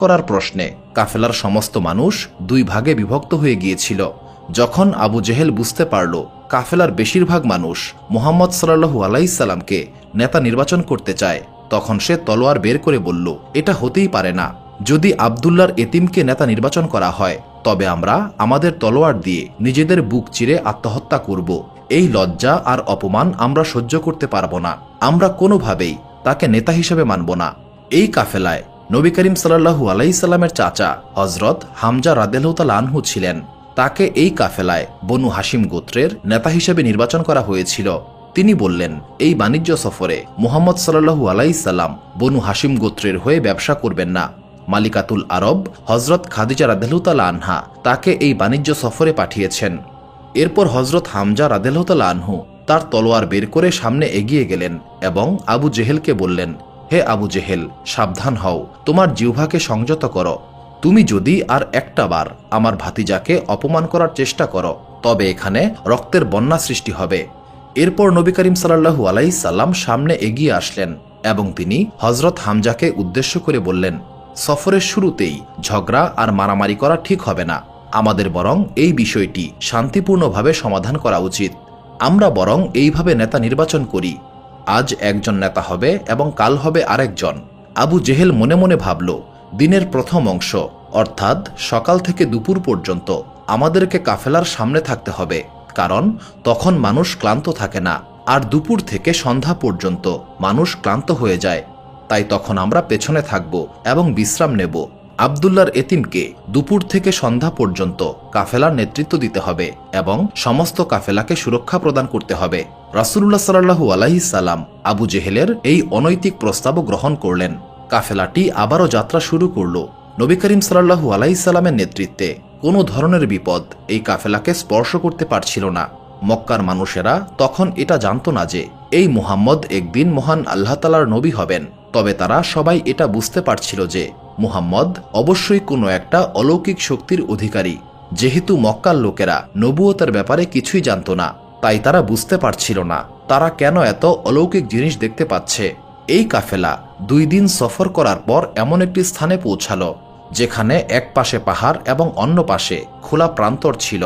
করার প্রশ্নে কাফেলার সমস্ত মানুষ দুই ভাগে বিভক্ত হয়ে গিয়েছিল। যখন আবু জেহেল বুঝতে পারল কাফেলার বেশিরভাগ মানুষ মোহাম্মদ সাল্লাহু আলাইসাল্লামকে নেতা নির্বাচন করতে চায়, তখন সে তলোয়ার বের করে বলল, এটা হতেই পারে না। যদি আবদুল্লার এতিমকে নেতা নির্বাচন করা হয়, তবে আমরা আমাদের তলোয়ার দিয়ে নিজেদের বুক চিরে আত্মহত্যা করব। এই লজ্জা আর অপমান আমরা সহ্য করতে পারব না। আমরা কোনোভাবেই তাকে নেতা হিসেবে মানব না। এই কাফেলায় নবী করিম সাল্লাহু আলাইসাল্লামের চাচা হজরত হামজা রাদেলতাল আনহু ছিলেন। তাকে এই কাফেলায় বনু হাসিম গোত্রের নেতা হিসেবে নির্বাচন করা হয়েছিল। তিনি বললেন, এই বাণিজ্য সফরে মোহাম্মদ সাল্লাহু আলাইসাল্লাম বনু হাসিম গোত্রের হয়ে ব্যবসা করবেন না। মালিকাতুল আরব হজরত খাদিজা রাদেলতাল আনহা তাকে এই বাণিজ্য সফরে পাঠিয়েছেন। এরপর হজরত হামজা রাদেলতাল আনহু তার তলোয়ার বের করে সামনে এগিয়ে গেলেন এবং আবু জেহেলকে বললেন হে আবু জেহেল, সাবধান হও, তোমার জিহ্বাকে সংযত করো। তুমি যদি আর একটা বার আমার ভাতিজাকে অপমান করার চেষ্টা করো, তবে এখানে রক্তের বন্যা সৃষ্টি হবে। এরপর নবী করিম সাল্লাহু আলাইসাল্লাম সামনে এগিয়ে আসলেন এবং তিনি হজরত হামজাকে উদ্দেশ্য করে বললেন, সফরের শুরুতেই ঝগড়া আর মারামারি করা ঠিক হবে না। আমাদের বরং এই বিষয়টি শান্তিপূর্ণভাবে সমাধান করা উচিত। আমরা বরং এইভাবে নেতা নির্বাচন করি। আজ একজন নেতা হবে এবং কাল হবে আরেকজন। আবু জেহেল মনে মনে ভাবল, দিনের প্রথম অংশ, অর্থাৎ সকাল থেকে দুপুর পর্যন্ত আমাদেরকে কাফেলার সামনে থাকতে হবে, কারণ তখন মানুষ ক্লান্ত থাকে না, আর দুপুর থেকে সন্ধ্যা পর্যন্ত মানুষ ক্লান্ত হয়ে যায়। তাই তখন আমরা পেছনে থাকব এবং বিশ্রাম নেব। আবদুল্লার এতিমকে দুপুর থেকে সন্ধ্যা পর্যন্ত কাফেলার নেতৃত্ব দিতে হবে এবং সমস্ত কাফেলাকে সুরক্ষা প্রদান করতে হবে। রাসুল্লাহ সাল্লাহু আলাহি সাল্লাম আবু জেহেলের এই অনৈতিক প্রস্তাবও গ্রহণ করলেন। কাফেলাটি আবারও যাত্রা শুরু করল। নবী করিম সাল্লাহু আলাইসাল্লামের নেতৃত্বে কোনো ধরনের বিপদ এই কাফেলাকে স্পর্শ করতে পারছিল না। মক্কার মানুষেরা তখন এটা জানত না যে এই মুহাম্মদ একদিন মহান আল্লাহতালার নবী হবেন। তবে তারা সবাই এটা বুঝতে পারছিল যে মুহাম্মদ অবশ্যই কোনো একটা অলৌকিক শক্তির অধিকারী। যেহেতু মক্কার লোকেরা নবুয়তার ব্যাপারে কিছুই জানত না, তাই তারা বুঝতে পারছিল না তারা কেন এত অলৌকিক জিনিস দেখতে পাচ্ছে। এই কাফেলা দুই দিন সফর করার পর এমন একটি স্থানে পৌঁছালো, যেখানে এক পাশে পাহাড় এবং অন্য পাশে খোলা প্রান্তর ছিল।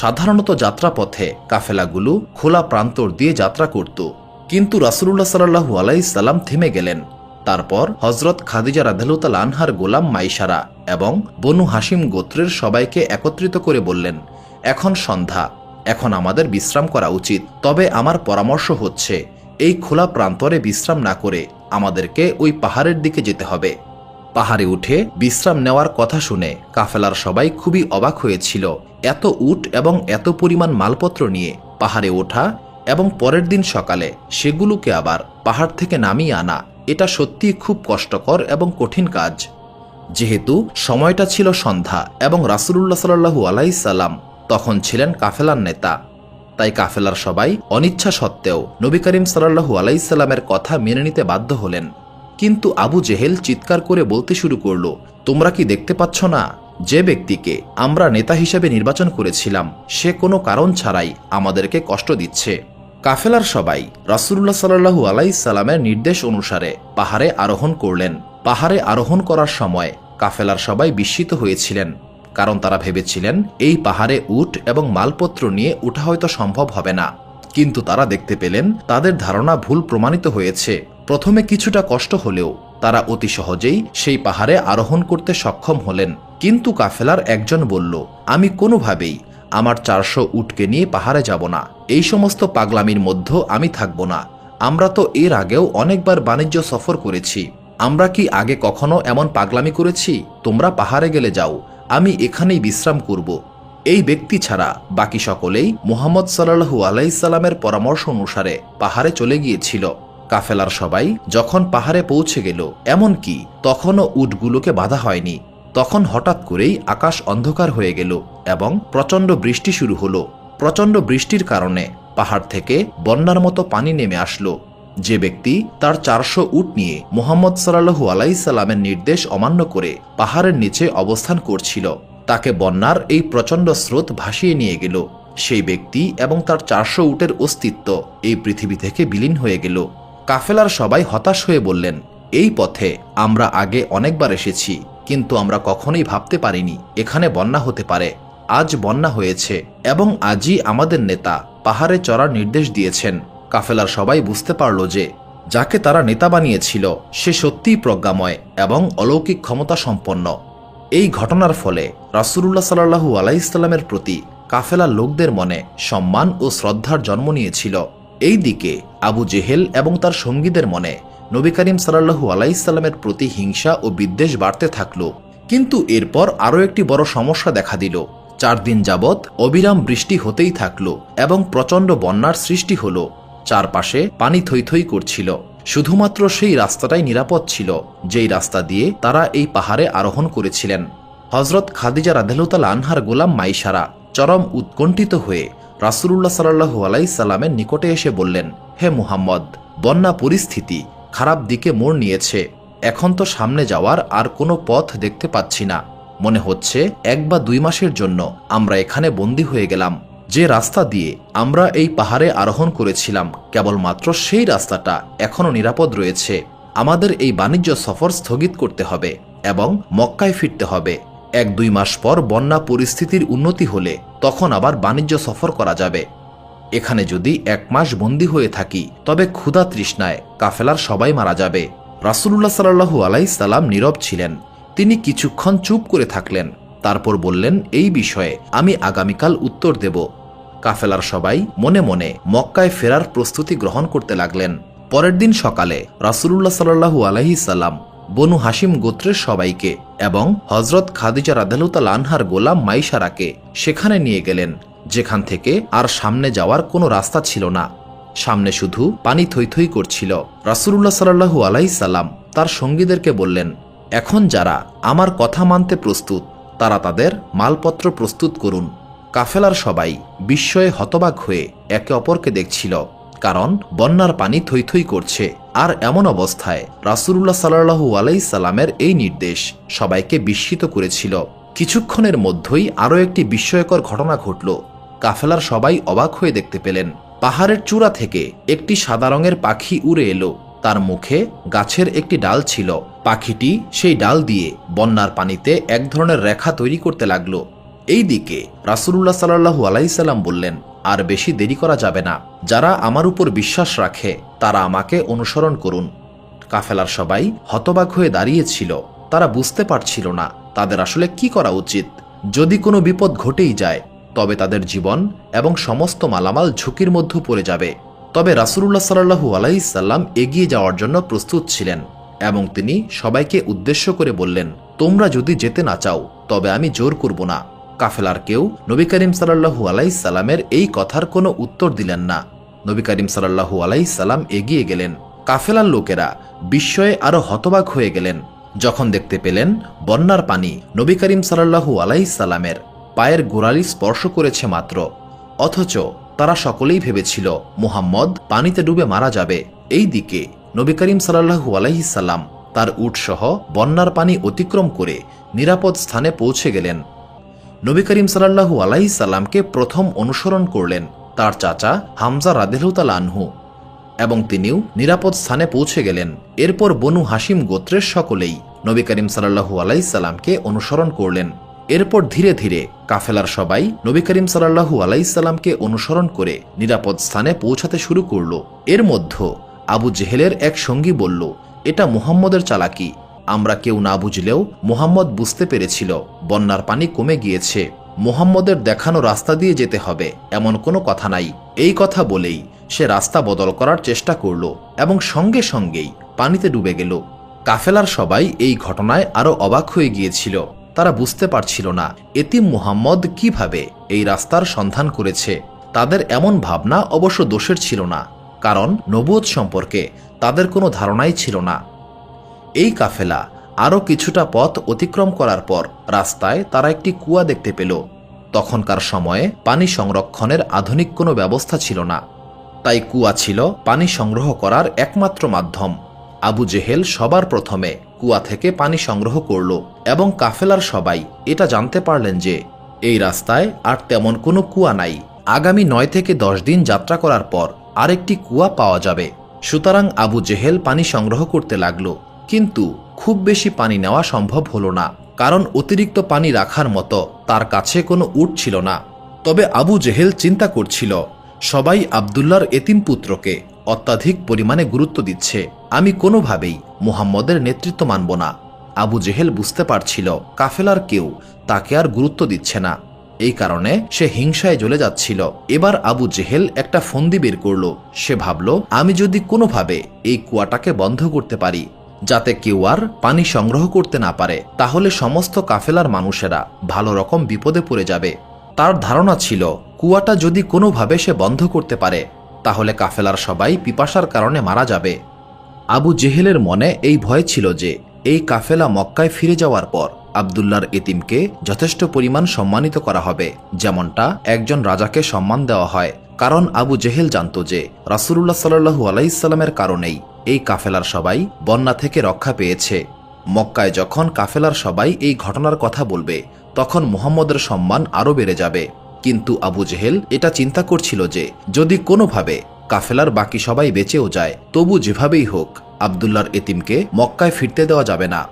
সাধারণত যাত্রাপথে কাফেলাগুলো খোলা প্রান্তর দিয়ে যাত্রা করত। কিন্তু রাসুল্লাহ সাল্লাহু আলাইসাল্লাম থেমে গেলেন। তারপর হজরত খাদিজা রাধেলুতাল আনহার গোলাম মাইসারা এবং বনু হাসিম গোত্রের সবাইকে একত্রিত করে বললেন, এখন সন্ধ্যা, এখন আমাদের বিশ্রাম করা উচিত। তবে আমার পরামর্শ হচ্ছে, এই খোলা প্রান্তরে বিশ্রাম না করে আমাদেরকে ওই পাহাড়ের দিকে যেতে হবে পাহাড়ে উঠে বিশ্রাম নেওয়ার কথা শুনে কাফেলার সবাই খুবই অবাক হয়েছিল। এত উট এবং এত পরিমাণ মালপত্র নিয়ে পাহাড়ে ওঠা এবং পরের দিন সকালে সেগুলোকে আবার পাহাড় থেকে নামিয়ে আনা এটা সত্যি খুব কষ্টকর এবং কঠিন কাজ। যেহেতু সময়টা ছিল সন্ধ্যা এবং রাসুলুল্লাহ সাল্লু আলাইসাল্লাম তখন ছিলেন কাফেলার নেতা। তাই কাফেলার সবাই অনিচ্ছা সত্ত্বেও নবী করিম সাল্লাহু আলাইসাল্লামের কথা মেনে নিতে বাধ্য হলেন। কিন্তু আবু জেহেল চিৎকার করে বলতে শুরু করল, তোমরা কি দেখতে পাচ্ছ না? যে ব্যক্তিকে আমরা নেতা হিসেবে নির্বাচন করেছিলাম, সে কোনো কারণ ছাড়াই আমাদেরকে কষ্ট দিচ্ছে। কাফেলার সবাই রাসুল্লাহ সাল্লাহু আলাইসাল্লামের নির্দেশ অনুসারে পাহাড়ে আরোহণ করলেন। পাহাড়ে আরোহণ করার সময় কাফেলার সবাই বিস্মিত হয়েছিলেন, কারণ তারা ভেবেছিলেন, এই পাহাড়ে উট এবং মালপত্র নিয়ে উঠা হয়তো সম্ভব হবে না। কিন্তু তারা দেখতে পেলেন, তাদের ধারণা ভুল প্রমাণিত হয়েছে। প্রথমে কিছুটা কষ্ট হলেও তারা অতি সহজেই সেই পাহাড়ে আরোহণ করতে সক্ষম হলেন। কিন্তু কাফেলার একজন বলল, আমি কোনোভাবেই আমার চারশো উটকে নিয়ে পাহাড়ে যাব না। এই সমস্ত পাগলামির মধ্যে আমি থাকব না। আমরা তো এর আগেও অনেকবার বাণিজ্য সফর করেছি। আমরা কি আগে কখনো এমন পাগলামি করেছি? তোমরা পাহাড়ে গেলে যাও। আমি এখানেই বিশ্রাম করব। এই ব্যক্তি ছাড়া বাকি সকলেই মোহাম্মদ সাল্লাহু আলাইসাল্লামের পরামর্শ অনুসারে পাহাড়ে চলে গিয়েছিল। কাফেলার সবাই যখন পাহাড়ে পৌঁছে গেল, এমনকি তখনও উটগুলোকে বাধা হয়নি। তখন হঠাৎ করেই আকাশ অন্ধকার হয়ে গেল এবং প্রচণ্ড বৃষ্টি শুরু হলো। প্রচণ্ড বৃষ্টির কারণে পাহাড় থেকে বন্যার মতো পানি নেমে আসলো। যে ব্যক্তি তার চারশো উট নিয়ে মোহাম্মদ সাল্লাহু আলাইসাল্লামের নির্দেশ অমান্য করে পাহাড়ের নিচে অবস্থান করছিল, তাকে বন্যার এই প্রচণ্ড স্রোত ভাসিয়ে নিয়ে গেল। সেই ব্যক্তি এবং তার চারশো উটের অস্তিত্ব এই পৃথিবী থেকে বিলীন হয়ে গেল। কাফেলার সবাই হতাশ হয়ে বললেন, এই পথে আমরা আগে অনেকবার এসেছি কিন্তু আমরা কখনোই ভাবতে পারিনি, এখানে বন্যা হতে পারে। আজ বন্যা হয়েছে এবং আজই আমাদের নেতা পাহাড়ে চড়ার নির্দেশ দিয়েছেন। কাফেলার সবাই বুঝতে পারল যে, যাকে তারা নেতা বানিয়েছিল, সে সত্যিই প্রজ্ঞাময় এবং অলৌকিক ক্ষমতা সম্পন্ন। এই ঘটনার ফলে রাসুলুল্লাহ সাল্লাহু আলাইসাল্লামের প্রতি কাফেলার লোকদের মনে সম্মান ও শ্রদ্ধার জন্ম নিয়েছিল। এই দিকে আবু জেহেল এবং তার সঙ্গীদের মনে নবী করিম সাল্লাহু আলাইসাল্লামের প্রতি হিংসা ও বিদ্বেষ বাড়তে থাকল। কিন্তু এরপর আরও একটি বড় সমস্যা দেখা দিল। চার দিন যাবৎ অবিরাম বৃষ্টি হতেই থাকল এবং প্রচণ্ড বন্যার সৃষ্টি হল। চারপাশে পানি থই থই করছিল। শুধুমাত্র সেই রাস্তাটাই নিরাপদ ছিল, যেই রাস্তা দিয়ে তারা এই পাহাড়ে আরোহণ করেছিলেন। হজরত খাদিজা রাধেলুতাল আনহার গোলাম মাইসারা চরম উৎকণ্ঠিত হয়ে রাসুলুল্লাহ সাল্লাহু আলাইসাল্লামের নিকটে এসে বললেন, হে মুহাম্মদ, বন্যা পরিস্থিতি খারাপ দিকে মোড় নিয়েছে। এখন তো সামনে যাওয়ার আর কোনো পথ দেখতে পাচ্ছি না। মনে হচ্ছে এক বা দুই মাসের জন্য আমরা এখানে বন্দী হয়ে গেলাম। যে রাস্তা দিয়ে আমরা এই পাহাড়ে আরোহণ করেছিলাম, কেবলমাত্র সেই রাস্তাটা এখনও নিরাপদ রয়েছে। আমাদের এই বাণিজ্য সফর স্থগিত করতে হবে এবং মক্কায় ফিরতে হবে। এক দুই মাস পর বন্যা পরিস্থিতির উন্নতি হলে তখন আবার বাণিজ্য সফর করা যাবে। এখানে যদি এক মাস বন্দী হয়ে থাকি, তবে ক্ষুধা তৃষ্ণায় কাফেলার সবাই মারা যাবে। রাসুলুল্লাহ সাল্লাহু আলাইসাল্লাম নীরব ছিলেন। তিনি কিছুক্ষণ চুপ করে থাকলেন। তারপর বললেন, এই বিষয়ে আমি আগামীকাল উত্তর দেব। কাফেলার সবাই মনে মনে মক্কায় ফেরার প্রস্তুতি গ্রহণ করতে লাগলেন। পরের দিন সকালে রাসুলুল্লাহ সাল্লাহু আলহি সাল্লাম বনু হাসিম গোত্রের সবাইকে এবং হজরত খাদিজা রাদেলুতাল আনহার গোলাম মাইসারাকে সেখানে নিয়ে গেলেন। যেখান থেকে আর সামনে যাওয়ার কোনো রাস্তা ছিল না। সামনে শুধু পানি থই থই করছিল। রাসুলুল্লাহ সাল্লাহু আলাই সাল্লাম তার সঙ্গীদেরকে বললেন, এখন যারা আমার কথা মানতে প্রস্তুত, তারা তাদের মালপত্র প্রস্তুত করুন। কাফেলার সবাই বিস্ময়ে হতবাক হয়ে একে অপরকে দেখছিল, কারণ বন্যার পানি থই থই করছে। আর এমন অবস্থায় রাসুলুল্লাহ সাল্লাহু আলাই সাল্লামের এই নির্দেশ সবাইকে বিস্মিত করেছিল। কিছুক্ষণের মধ্যেই আরও একটি বিস্ময়কর ঘটনা ঘটল। কাফেলার সবাই অবাক হয়ে দেখতে পেলেন। পাহাড়ের চূড়া থেকে একটি সাদা রঙের পাখি উড়ে এলো। তার মুখে গাছের একটি ডাল ছিল। পাখিটি সেই ডাল দিয়ে বন্যার পানিতে এক ধরনের রেখা তৈরি করতে লাগল। এই দিকে রাসুলুল্লাহ সাল্লাহু আলাইসাল্লাম বললেন, আর বেশি দেরি করা যাবে না। যারা আমার উপর বিশ্বাস রাখে, তারা আমাকে অনুসরণ করুন। কাফেলার সবাই হতবাক হয়ে দাঁড়িয়েছিল তারা বুঝতে পারছিল না, তাদের আসলে কি করা উচিত? যদি কোনো বিপদ ঘটেই যায় তবে তাদের জীবন এবং সমস্ত মালামাল ঝুঁকির মধ্যে পড়ে যাবে। তবে রাসুলুল্লাহ সাল্লাহু আলাইসাল্লাম এগিয়ে যাওয়ার জন্য প্রস্তুত ছিলেন এবং তিনি সবাইকে উদ্দেশ্য করে বললেন, তোমরা যদি যেতে না চাও, তবে আমি জোর করব না। কাফেলার কেউ নবী করিম সাল্লাহু আলাইসাল্লামের এই কথার কোনো উত্তর দিলেন না। নবী করিম সাল্লাহু আলাইসাল্লাম এগিয়ে গেলেন। কাফেলার লোকেরা বিস্ময়ে আরও হতবাক হয়ে গেলেন। যখন দেখতে পেলেন বন্যার পানি নবী করিম সাল্লাহু আলাইসাল্লামের পায়ের গোড়ালি স্পর্শ করেছে মাত্র। অথচ তারা সকলেই ভেবেছিল, মুহাম্মদ পানিতে ডুবে মারা যাবে। এই দিকে নবী করিম সাল্লাহু আলাইসাল্লাম তার উটসহ বন্যার পানি অতিক্রম করে নিরাপদ স্থানে পৌঁছে গেলেন। নবী করিম সাল্লাহু আলাইসাল্লামকে প্রথম অনুসরণ করলেন তার চাচা হামজা রাদেলুতাল আনহু এবং তিনিও নিরাপদ স্থানে পৌঁছে গেলেন। এরপর বনু হাসিম গোত্রের সকলেই নবী করিম সাল্লাহু আলাইসাল্লামকে অনুসরণ করলেন। এরপর ধীরে ধীরে কাফেলার সবাই নবী করিম সাল্লাহু আলাইসাল্লামকে অনুসরণ করে নিরাপদ স্থানে পৌঁছাতে শুরু করল। এর মধ্যে আবু জেহেলের এক সঙ্গী বলল, এটা মুহাম্মদের চালাকি। আমরা কেউ না বুঝলেও মুহাম্মদ বুঝতে পেরেছিল, বন্যার পানি কমে গিয়েছে। মুহাম্মদের দেখানো রাস্তা দিয়ে যেতে হবে, এমন কোনো কথা নাই। এই কথা বলেই সে রাস্তা বদল করার চেষ্টা করল এবং সঙ্গে সঙ্গেই পানিতে ডুবে গেল। কাফেলার সবাই এই ঘটনায় আরও অবাক হয়ে গিয়েছিল। তারা বুঝতে পারছিল না এতিম মুহাম্মদ কীভাবে এই রাস্তার সন্ধান করেছে। তাদের এমন ভাবনা অবশ্য দোষের ছিল না, কারণ নবুয়ত সম্পর্কে তাদের কোনো ধারণাই ছিল না। এই কাফেলা আরও কিছুটা পথ অতিক্রম করার পর রাস্তায় তারা একটি কুয়া দেখতে পেল। তখনকার সময়ে পানি সংরক্ষণের আধুনিক কোনো ব্যবস্থা ছিল না। তাই কুয়া ছিল পানি সংগ্রহ করার একমাত্র মাধ্যম। আবু জেহেল সবার প্রথমে কুয়া থেকে পানি সংগ্রহ করল এবং কাফেলার সবাই এটা জানতে পারলেন যে এই রাস্তায় আর তেমন কোনো কুয়া নাই। আগামী নয় থেকে দশ দিন যাত্রা করার পর আরেকটি কুয়া পাওয়া যাবে। সুতরাং আবু জেহেল পানি সংগ্রহ করতে লাগল। কিন্তু খুব বেশি পানি নেওয়া সম্ভব হলো না, কারণ অতিরিক্ত পানি রাখার মতো তার কাছে কোনো উট ছিল না। তবে আবু জেহেল চিন্তা করছিল, সবাই আবদুল্লার এতিম পুত্রকে অত্যাধিক পরিমাণে গুরুত্ব দিচ্ছে। আমি কোনোভাবেই মুহাম্মদের নেতৃত্ব মানব না। আবু জেহেল বুঝতে পারছিল, কাফেলার কেউ তাকে আর গুরুত্ব দিচ্ছে না। এই কারণে সে হিংসায় জ্বলে যাচ্ছিল। এবার আবু জেহেল একটা ফন্দি বের করল। সে ভাবল, আমি যদি কোনোভাবে এই কুয়াটাকে বন্ধ করতে পারি, যাতে কেউ আর পানি সংগ্রহ করতে না পারে, তাহলে সমস্ত কাফেলার মানুষেরা ভালো রকম বিপদে পড়ে যাবে। তার ধারণা ছিল, কুয়াটা যদি কোনোভাবে সে বন্ধ করতে পারে তাহলে কাফেলার সবাই পিপাসার কারণে মারা যাবে। আবু জেহেলের মনে এই ভয় ছিল যে, এই কাফেলা মক্কায় ফিরে যাওয়ার পর আবদুল্লার এতিমকে যথেষ্ট পরিমাণ সম্মানিত করা হবে, যেমনটা একজন রাজাকে সম্মান দেওয়া হয়। কারণ আবু জেহেল জানত যে রাসুল্লাহ সাল্লু আলাইসাল্লামের কারণেই এই কাফেলার সবাই বন্যা থেকে রক্ষা পেয়েছে। মক্কায় যখন কাফেলার সবাই এই ঘটনার কথা বলবে, তখন মুহাম্মদের সম্মান আরও বেড়ে যাবে। কিন্তু আবু জেহেল এটা চিন্তা করছিল যে, যদি কোনোভাবে কাফেলার বাকি সবাই বেঁচেও যায়, তবু যেভাবেই হোক, আবদুল্লার এতিমকে মক্কায় ফিরতে দেওয়া যাবে না।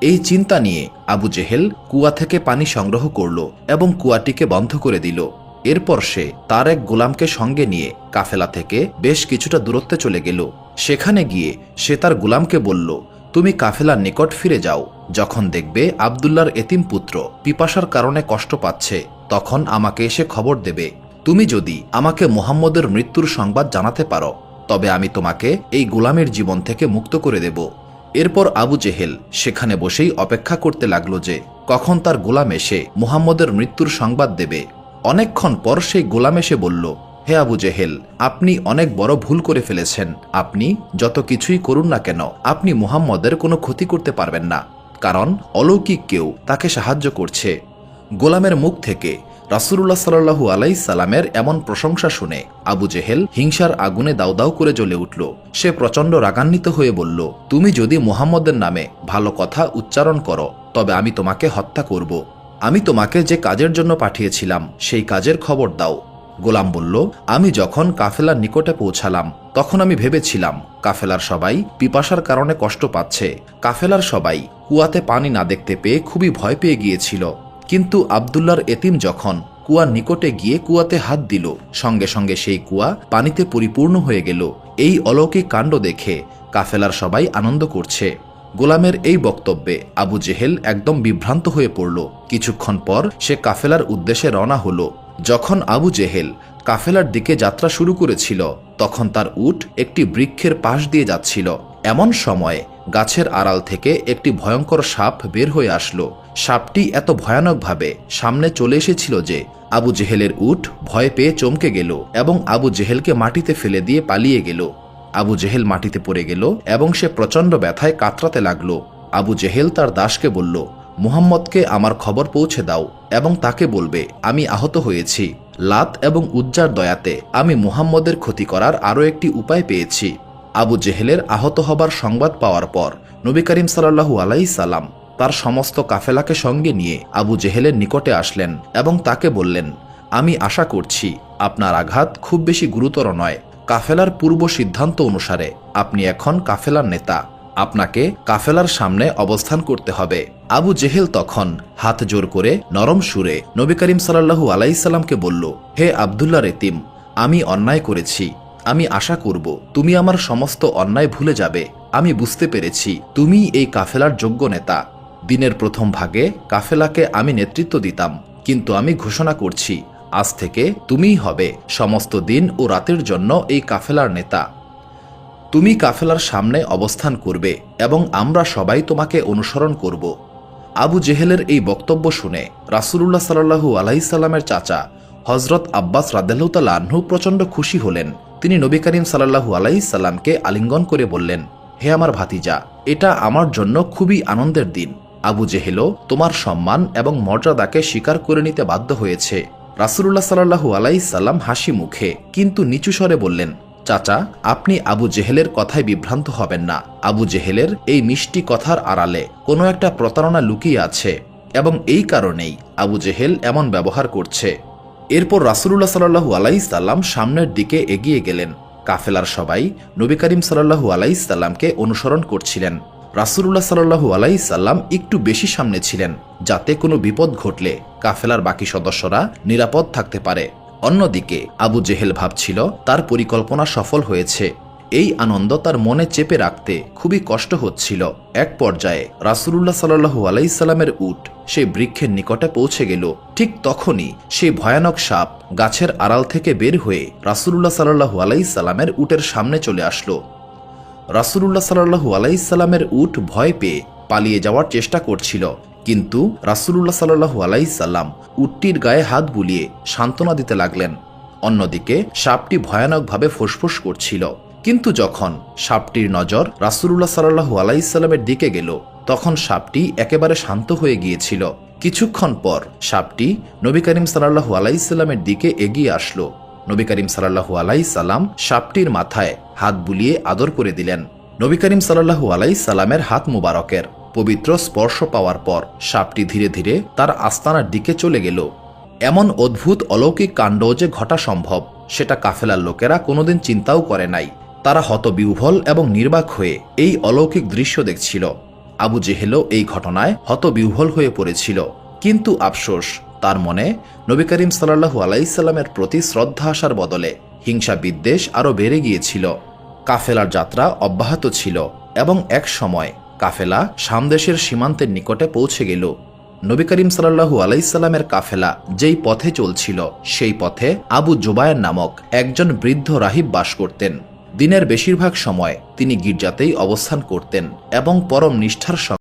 এই চিন্তা নিয়ে আবু জেহেল কুয়া থেকে পানি সংগ্রহ করল এবং কুয়াটিকে বন্ধ করে দিল। এরপর সে তার এক গোলামকে সঙ্গে নিয়ে কাফেলা থেকে বেশ কিছুটা দূরত্বে চলে গেল। সেখানে গিয়ে সে তার গোলামকে বলল, তুমি কাফেলার নিকট ফিরে যাও, যখন দেখবে আবদুল্লার এতিম পুত্র পিপাসার কারণে কষ্ট পাচ্ছে। তখন আমাকে এসে খবর দেবে। তুমি যদি আমাকে মোহাম্মদের মৃত্যুর সংবাদ জানাতে পারো, তবে আমি তোমাকে এই গোলামের জীবন থেকে মুক্ত করে দেব। এরপর আবু জেহেল সেখানে বসেই অপেক্ষা করতে লাগল যে, কখন তার গোলাম এসে মুহাম্মদের মৃত্যুর সংবাদ দেবে। অনেকক্ষণ পর সেই গোলাম এসে বলল, হে আবু জেহেল, আপনি অনেক বড় ভুল করে ফেলেছেন। আপনি যত কিছুই করুন না কেন, আপনি মুহাম্মদের কোনো ক্ষতি করতে পারবেন না। কারণ অলৌকিক কেউ তাকে সাহায্য করছে। গোলামের মুখ থেকে রাসুল্লাহ সাল্লু আলাই সালামের এমন প্রশংসা শুনে আবু জেহেল হিংসার আগুনে দাউ দাউ করে জ্বলে উঠল। সে প্রচণ্ড রাগান্বিত হয়ে বলল, তুমি যদি মুহাম্মদের নামে ভালো কথা উচ্চারণ করো, তবে আমি তোমাকে হত্যা করব। আমি তোমাকে যে কাজের জন্য পাঠিয়েছিলাম, সেই কাজের খবর দাও। গোলাম বলল, আমি যখন কাফেলার নিকটে পৌঁছালাম, তখন আমি ভেবেছিলাম, কাফেলার সবাই পিপাসার কারণে কষ্ট পাচ্ছে। কাফেলার সবাই কুয়াতে পানি না দেখতে পেয়ে খুবই ভয় পেয়ে গিয়েছিল। কিন্তু আবদুল্লার এতিম যখন কুয়ার নিকটে গিয়ে কুয়াতে হাত দিল, সঙ্গে সঙ্গে সেই কুয়া পানিতে পরিপূর্ণ হয়ে গেল। এই অলৌকিক কাণ্ড দেখে কাফেলার সবাই আনন্দ করছে। গোলামের এই বক্তব্যে আবু জেহেল একদম বিভ্রান্ত হয়ে পড়ল। কিছুক্ষণ পর সে কাফেলার উদ্দেশ্যে রওনা হলো। যখন আবু জেহেল কাফেলার দিকে যাত্রা শুরু করেছিল, তখন তার উট একটি বৃক্ষের পাশ দিয়ে যাচ্ছিল। এমন সময় গাছের আড়াল থেকে একটি ভয়ঙ্কর সাপ বের হয়ে আসলো। সাপটি এত ভয়ানকভাবে সামনে চলে এসেছিল যে আবু জেহেলের উঠ ভয় পেয়ে চমকে গেল এবং আবু জেহেলকে মাটিতে ফেলে দিয়ে পালিয়ে গেল। আবু জেহেল মাটিতে পড়ে গেল এবং সে প্রচণ্ড ব্যথায় কাতরাতে লাগল। আবু জেহেল তার দাসকে বলল, মুহাম্মদকে আমার খবর পৌঁছে দাও এবং তাকে বলবে, আমি আহত হয়েছি। লাত এবং উজ্জার দয়াতে আমি মুহাম্মদের ক্ষতি করার আরও একটি উপায় পেয়েছি। আবু জেহেলের আহত হবার সংবাদ পাওয়ার পর নবী করিম সাল্লাহু আলাই সাল্লাম তার সমস্ত কাফেলাকে সঙ্গে নিয়ে আবু জেহেলের নিকটে আসলেন এবং তাকে বললেন, আমি আশা করছি আপনার আঘাত খুব বেশি গুরুতর নয়। কাফেলার পূর্ব সিদ্ধান্ত অনুসারে আপনি এখন কাফেলার নেতা। আপনাকে কাফেলার সামনে অবস্থান করতে হবে। আবু জেহেল তখন হাত জোর করে নরম সুরে নবী করিম সাল্লাহু আলাইসাল্লামকে বলল, হে আবদুল্লা রেতিম, আমি অন্যায় করেছি। আমি আশা করব তুমি আমার সমস্ত অন্যায় ভুলে যাবে। আমি বুঝতে পেরেছি, তুমি এই কাফেলার যোগ্য নেতা। দিনের প্রথম ভাগে কাফেলাকে আমি নেতৃত্ব দিতাম, কিন্তু আমি ঘোষণা করছি, আজ থেকে তুমিই হবে সমস্ত দিন ও রাতের জন্য এই কাফেলার নেতা। তুমি কাফেলার সামনে অবস্থান করবে এবং আমরা সবাই তোমাকে অনুসরণ করব। আবু জেহেলের এই বক্তব্য শুনে রাসুলুল্লাহ সাল্লু আলাইসাল্লামের চাচা হজরত আব্বাস রাদেল্লাহু প্রচণ্ড খুশি হলেন। তিনি নবী করিম সাল্লাহু আলাইসাল্লামকে আলিঙ্গন করে বললেন, হে আমার ভাতিজা, এটা আমার জন্য খুবই আনন্দের দিন। আবু জেহেলও তোমার সম্মান এবং মর্যাদাকে স্বীকার করে নিতে বাধ্য হয়েছে। রাসুলুল্লাহ সাল্লাহু আলাইসাল্লাম হাসি মুখে, কিন্তু নিচু স্বরে বললেন, চাচা, আপনি আবু জেহেলের কথায় বিভ্রান্ত হবেন না। আবু জেহেলের এই মিষ্টি কথার আড়ালে কোনো একটা প্রতারণা লুকিয়ে আছে এবং এই কারণেই আবু জেহেল এমন ব্যবহার করছে। এরপর রাসুলুল্লাহ সাল্লাহু আলাইসাল্লাম সামনের দিকে এগিয়ে গেলেন। কাফেলার সবাই নবী করিম সাল্লাহু আলাইসাল্লামকে অনুসরণ করছিলেন। রাসুলুল্লাহ সাল্লু আলাইসাল্লাম একটু বেশি সামনে ছিলেন, যাতে কোনো বিপদ ঘটলে কাফেলার বাকি সদস্যরা নিরাপদ থাকতে পারে। অন্যদিকে আবু জেহেল ভাবছিল, তার পরিকল্পনা সফল হয়েছে। এই আনন্দ তার মনে চেপে রাখতে খুবই কষ্ট হচ্ছিল। এক পর্যায়ে রাসুলুল্লাহ সাল্লাহু আলাইসাল্লামের উট সেই বৃক্ষের নিকটে পৌঁছে গেল। ঠিক তখনই সেই ভয়ানক সাপ গাছের আড়াল থেকে বের হয়ে রাসুলুল্লাহ সাল্লাহু আলাইসাল্লামের উটের সামনে চলে আসলো। রাসুলুল্লাহ সাল্লাহু আলাইসাল্লামের উট ভয় পেয়ে পালিয়ে যাওয়ার চেষ্টা করছিল, কিন্তু রাসুলুল্লাহ সাল্লাহু আলাইসাল্লাম উটটির গায়ে হাত বুলিয়ে সান্ত্বনা দিতে লাগলেন। অন্যদিকে সাপটি ভয়ানকভাবে ফুসফুস করছিল। কিন্তু যখন সাপটির নজর রাসুলুল্লাহ সাল্লাহু আলাইসাল্লামের দিকে গেল, তখন সাপটি একেবারে শান্ত হয়ে গিয়েছিল। কিছুক্ষণ পর সাপটি নবী করিম সাল্লাহু আলাইসাল্লামের দিকে এগিয়ে আসলো। নবী করিম সাল্লাহু আলাইসাল্লাম সাপটির মাথায় হাত বুলিয়ে আদর করে দিলেন। নবী করিম সাল্লাহু আলাইসাল্লামের হাত মুবারকের পবিত্র স্পর্শ পাওয়ার পর সাপটি ধীরে ধীরে তার আস্তানার দিকে চলে গেল। এমন অদ্ভুত অলৌকিক কাণ্ড যে ঘটা সম্ভব, সেটা কাফেলার লোকেরা কোনোদিন চিন্তাও করে নাই। তারা হতবিহ্বল এবং নির্বাক হয়ে এই অলৌকিক দৃশ্য দেখছিল। আবু জেহেলও এই ঘটনায় হতবিহ্বল হয়ে পড়েছিল। কিন্তু আফসোস, তার মনে নবী করিম সাল্লাহু আলাইসাল্লামের প্রতি শ্রদ্ধা আসার বদলে হিংসা বিদ্বেষ আরও বেড়ে গিয়েছিল। কাফেলার যাত্রা অব্যাহত ছিল এবং এক সময় কাফেলা সামদেশের সীমান্তের নিকটে পৌঁছে গেল। নবী করিম সাল্লাহু আলাইসাল্লামের কাফেলা যেই পথে চলছিল, সেই পথে আবু জুবায়ের নামক একজন বৃদ্ধ রাহিব বাস করতেন। দিনের বেশিরভাগ সময় তিনি গির্জাতেই অবস্থান করতেন এবং পরম নিষ্ঠার